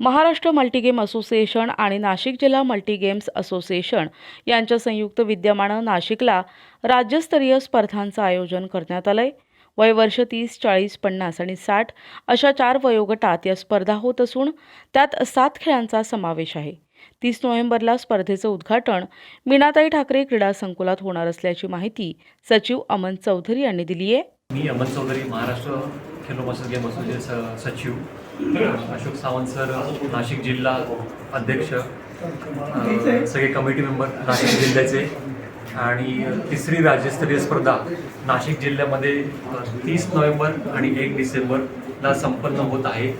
Maharashtra मल्टीगेम association आणि नाशिक जिल्हा मल्टीगेम्स association यांच्या संयुक्त विद्यमानं नाशिकला राज्यस्तरीय स्पर्धांचं आयोजन करण्यात आलंय. वय वर्ष तीस चाळीस पन्नास आणि साठ अशा चार वयोगटात या स्पर्धा होत असून त्यात सात खेळांचा समावेश आहे. तीस नोव्हेंबरला स्पर्धेचं उद्घाटन मीनाताई ठाकरे क्रीडा संकुलात होणार असल्याची माहिती सचिव अमन चौधरी यांनी दिली आहे मी अमन चौधरी महाराष्ट्र खेलो गेम असोसिएशन सचिव. अशोक सावंत सर नाशिक जिल्हा अध्यक्ष सगळे कमिटी मेंबर नाशिक जिल्ह्याचे. आणि तिसरी राज्यस्तरीय स्पर्धा नाशिक जिल्ह्यामध्ये तीस नोव्हेंबर आणि एक डिसेंबरला संपन्न होत आहे.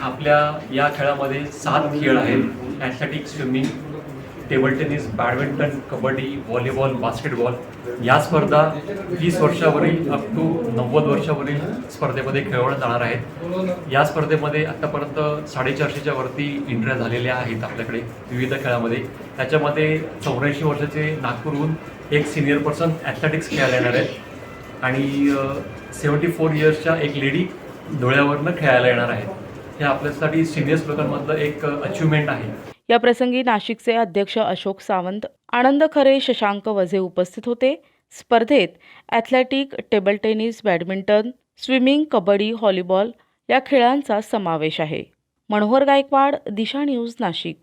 आपल्या या खेळामध्ये सात खेळ आहेत. Athletics swimming table tennis badminton kabaddi volleyball basketball या स्पर्धा वीस वर्षावरील अप टू नव्वद वर्षावरील स्पर्धेमध्ये खेळवण्यात जाणार आहेत. या स्पर्धेमध्ये आत्तापर्यंत साडेचारशेच्या वरती एंट्र्या झालेल्या आहेत आपल्याकडे विविध खेळामध्ये. त्याच्यामध्ये चौऱ्याऐंशी वर्षाचे नागपूरहून एक सिनियर पर्सन ॲथलेटिक्स खेळायला येणार आहेत. आणि सेवन्टी फोर इयर्सच्या एक लेडी धुळ्यावरनं खेळायला येणार आहेत. हे आपल्यासाठी सिनियर्स लोकांमधलं एक अचिव्हमेंट आहे. या प्रसंगी नाशिकचे अध्यक्ष अशोक सावंत आनंद खरे शशांक वझे उपस्थित होते. स्पर्धेत athletic table tennis badminton swimming kabaddi volleyball या खेळांचा समावेश आहे. मनोहर गायकवाड दिशा न्यूज नाशिक.